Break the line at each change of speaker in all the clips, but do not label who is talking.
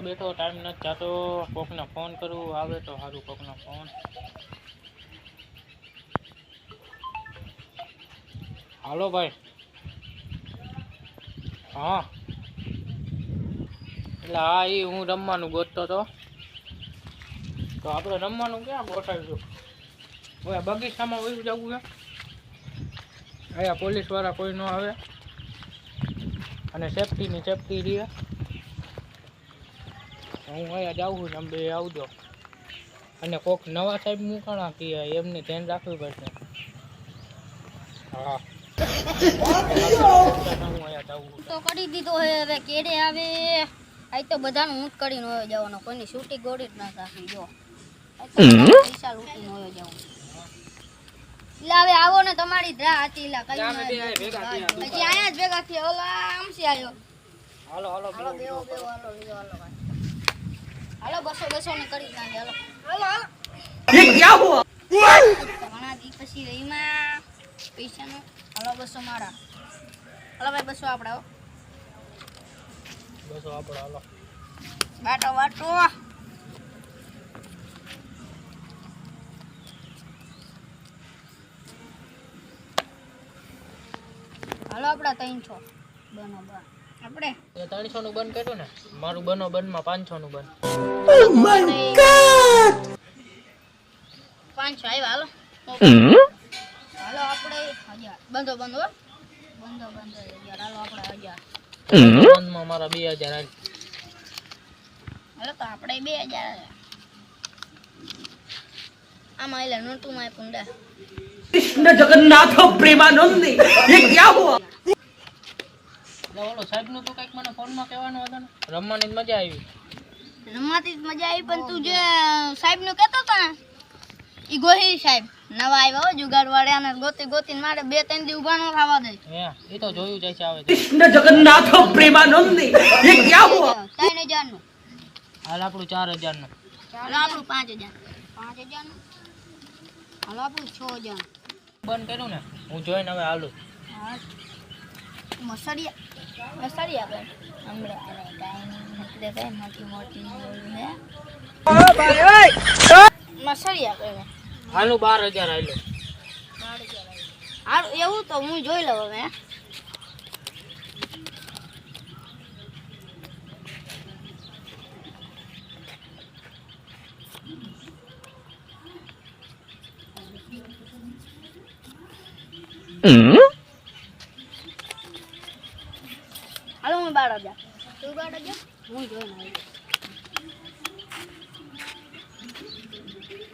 બેઠો ટાઈમ નથી જતો. કોકને ફોન કરું, આવે તો સારું, કોકનો ફોન હાલો ભાઈ. હા. એટલે હા એ હું રમવાનું ગોતતો હતો તો આપણે રમવાનું ક્યાં ગોઠવીશું? હવે બગીચામાં વયું જવું છે? અહીંયા પોલીસવાળા કોઈ ન આવે. અને સેફટીની સેફટી રહે. હું અહીંયા જાઉં છું તમે બે આવજો. અને કોક નવા સાહેબ મૂકાણા કે એમને ધ્યાન રાખવું પડશે. હા. હું છું
તો કરી દીધો હે હવે કેડે આવે. આજ તો બધાનું ઊંટ કરીને હોયો જવાનો. કોઈની છૂટી ગોળી જ ના રાખી જો. આજ તો બધાના પૈસા લૂંટીને હોયો જવાનું. એટલે હવે આવો ને તમારી જ રાહ હતી. લા કઈ
આયા
આયા જ ભેગા થયા. ઓલા આમથી આવ્યો
હાલો હાલો
હાલો બેવો બેવો હાલો હાલો ભાઈ હાલો બસો બસો ને કરી નાખે હાલો. દી પછી રહીમાં પૈસાનો. હાલો બસો મારા. હાલો ભાઈ બસો આપડા હો.
બસો આપણે હાલો.
બાટો બાટો. હાલો આપડા ત્રણસો બનો બન. આપણે
એ ત્રણસો નું બંધ કર્યું ને મારું બનો બંધમાં પાંચસો નું બંધ
પાંચસો આવ્યા હાલો હાલો આપણે હજાર બંધો બંધો બંધો બંધો હજાર હાલો આપણે હજાર
બંધમાં મારા બે હજાર આવી
હાલો તો આપણે બે હજાર આવ્યા. આમાં એટલે નોટું માં પુંડા
कृष्ण जगन्नाथ प्रेमानंदी ये क्या हुआ
એટલે ઓલો સાહેબનું તો કંઈક મને ફોનમાં કહેવાનું હતું રમવાની મજા આવી.
રમવાથી જ મજા આવી પણ તું જે સાહેબનું કહેતો હતો ને ઈ ગોહી સાહેબ નવા આવ્યા હોય જુગાડવાળા ને ગોતી ગોતી મારે બે ત્રણ દી ઊભા ન દે.
એ તો જોયું જાય છે આવે
કૃષ્ણ જગન્નાથ પ્રેમાનંદી એ ક્યાં
હુઆ 3000 નું
હાલ આપણું 4000 નું
હાલ આપણું 5000 5000 નું હાલ આપણું 6000
બંધ કર્યું ને? હું જોઈને હવે હાલું.
મસરિયા મસળિયા આપે હમણાં મોટી મોટી મસળિયા કહેવાય
હાલું બાર હજાર હાલો.
હારું એવું તો હું જોઈ લઉં હવે. હાલો હું બાર હજાર તું બાર હજાર હું જોઈ લઉં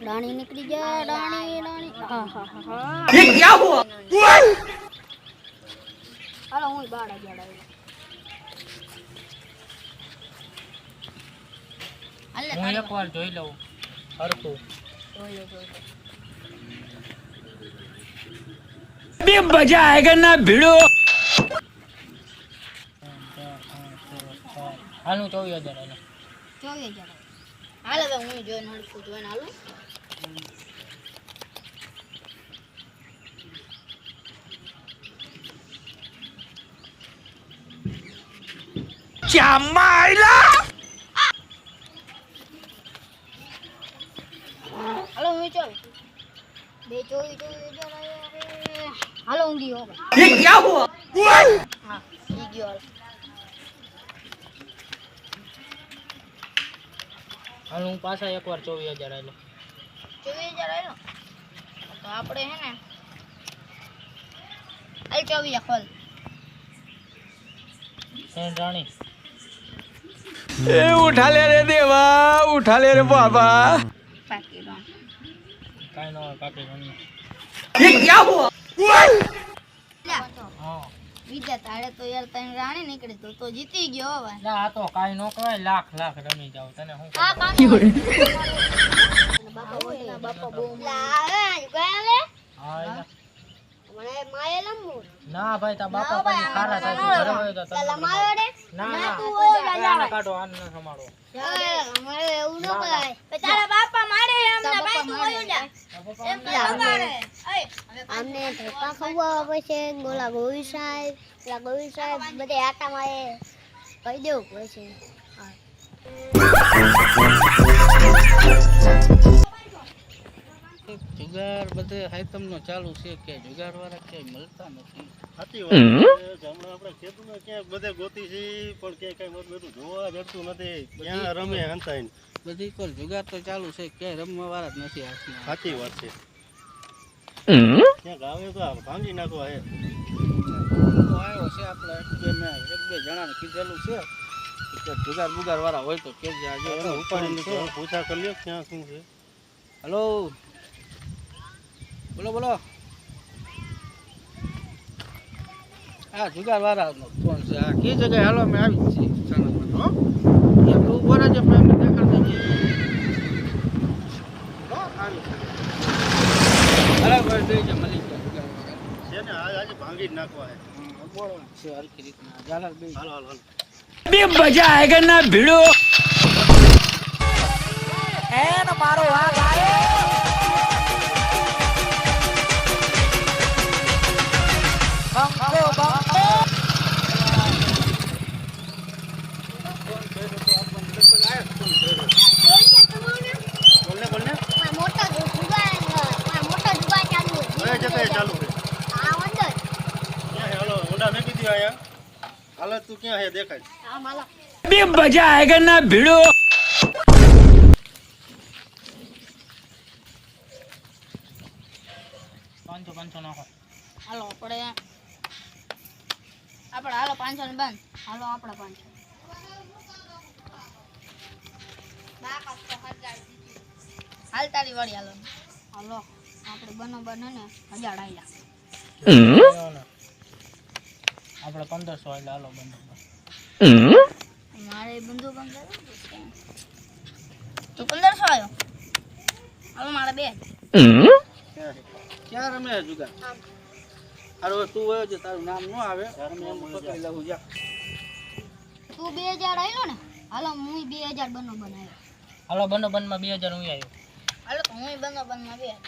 રાણી નીકળી ગયા રાણી રાણી. હા હા હા
એ ક્યાં હુઆ
હાલો હું બહાર આ ગયા હાલે
હું એકવાર જોઈ લઉં હરખું.
જોઈ લો જોઈ
ના ભીડો.
હાલું ચોવીસ હજાર હાલો
ચોવીસ હજાર હાલ હવે હું જોઈને હરખું જોઈને હાલું
चामाइला
હાલો હું ચોવીસ બે ચોવીસ ચોવીસ હજાર આવ્યા રે. હાલો હું ગયો હવે.
ये क्या हुआ
હા ઈ ગયો હાલો
હાલ હું પાછા એક વાર ચોવીસ હજાર હાલો
ચોવીસ હજાર આવ્યો તો આપણે હે ને આ ચોવીસ ખોલ
એન રાણી
ए उठा ले रे देवा उठा ले रे बाबा
પાકી દો
કાંઈ ન હોય કાપી ગણી
ये क्या हुआ
હા
બીજા તારે તો યાર તને રાણી નીકળી તો તો જીતી ગયો હવે.
ના આ તો કાઈ ન કહેવાય લાખ લાખ રમી જાવ તને
હું
હા?
બાપા બોલે બાપા બહુ લા ગયા લે
હા.
મને માયે લંબુ
ના ભાઈ તા બાપા પછી ખારા થાય ઘરે હોય તો તને
પેલા રે
ના
ના
ના
તું ઓય રાજા
કાઢો આને ન સંભાળો
અમારે એવું ન કરાય તારા બાપા મારે અમને ભાઈ તું ઓય જા. એમ કરે અમને ધક્કા ખવડાવવા પડશે બોલા ગોવિંદ સાહેબ પેલા ગોવિંદ સાહેબ બધે આટા મારે કહી દેવું પડશે.
જુગાર બધે હાઈતમ નો ચાલુ છે કે જુગાર વાળા ક્યાંય મળતા નથી?
સાચી વાત છે. હમણાં આપણે ખેતરમાં ક્યાંક બધે ગોતી છે પણ ક્યાંય કઈ બધું બધું જોવા જડતું નથી. ક્યાં રમે હંતાઈને.
બધી કોઈ જુગાર તો ચાલુ છે ક્યાંય રમવા વાળા જ નથી હાથમાં.
સાચી વાત છે. ભાંગી નાખો હે
તો આવ્યો છે આપણે એક બે મેં એક બે જણાને કીધેલું છે જુગાર બુગાર વાળા હોય તો કે
તો પૂછા કરી લ્યો ક્યાં શું છે
હલો બોલો બોલો. હા જુગાર વાળા ફોન છે? હા કઈ જગ્યાએ હાલો અમે આવી જ છીએ એમ તો પણ દેખાડતા નહીં આવી છે. બરાબર
છે ને આજે ભાંગી નાખવા
છે
હરકી મજા આયગન ના ભીડો? એનો મારો વાત તું ક્યાં હે દેખાય?
બે બજા આયગન ના ભીડો.
પાંચસો પાંચસો નાખો.
હાલો આપણે આપણે હાલો પાંચસો ને બંધ. હાલો આપણે પાંચસો. હાલ તારી વાળી હાલો. હાલો આપણે બનો બનો ને હજાર આવ્યા
આપણે પંદરસો એટલે હાલો બંધ
મારે બંધુ બંધ તો પંદરસો આવ્યો હાલો મારે બે.
ક્યાં
રમે જુગા જુગાર તું વયો છે તારું નામ ન આવે. અમે એમ પકડી લઉં જા.
તું બે હજાર આવ્યો ને? હાલો હું બે હજાર બનો બનાવ્યો
હાલો બનો બંધમાં બે હજાર હું આવ્યો
હાલો તો હું બનો બનમાં બે. હજાર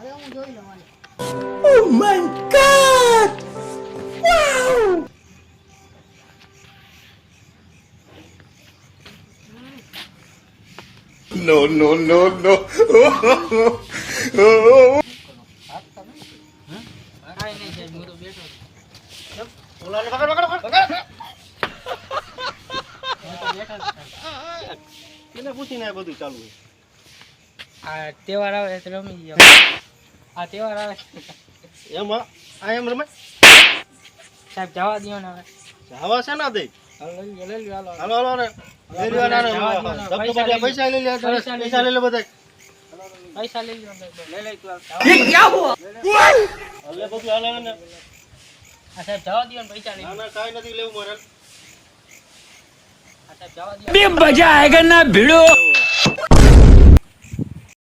હવે હું જોઈ લઉં હાલો.
No, no, no.
એને પૂછીને આ બધું ચાલુ છે
આ તહેવાર આવે એટલે રમી આ તહેવાર આવે.
એમાં આ એમ રમે
સાહેબ જવા દો ને હવે.
જવા છે ના દે
હાલો હાલો ને.
બધા પૈસા લઈ લે
પૈસા લઈ
લે બધા.
પૈસા લઈ લો લઈ લઈ તું હાલ.
હાલે બધું હાલે ને.
આ સાહેબ જવા દો ને પૈસા લઈ
ના ના કાઈ નથી લેવું મારે.
આ સાહેબ જવા દો
अभी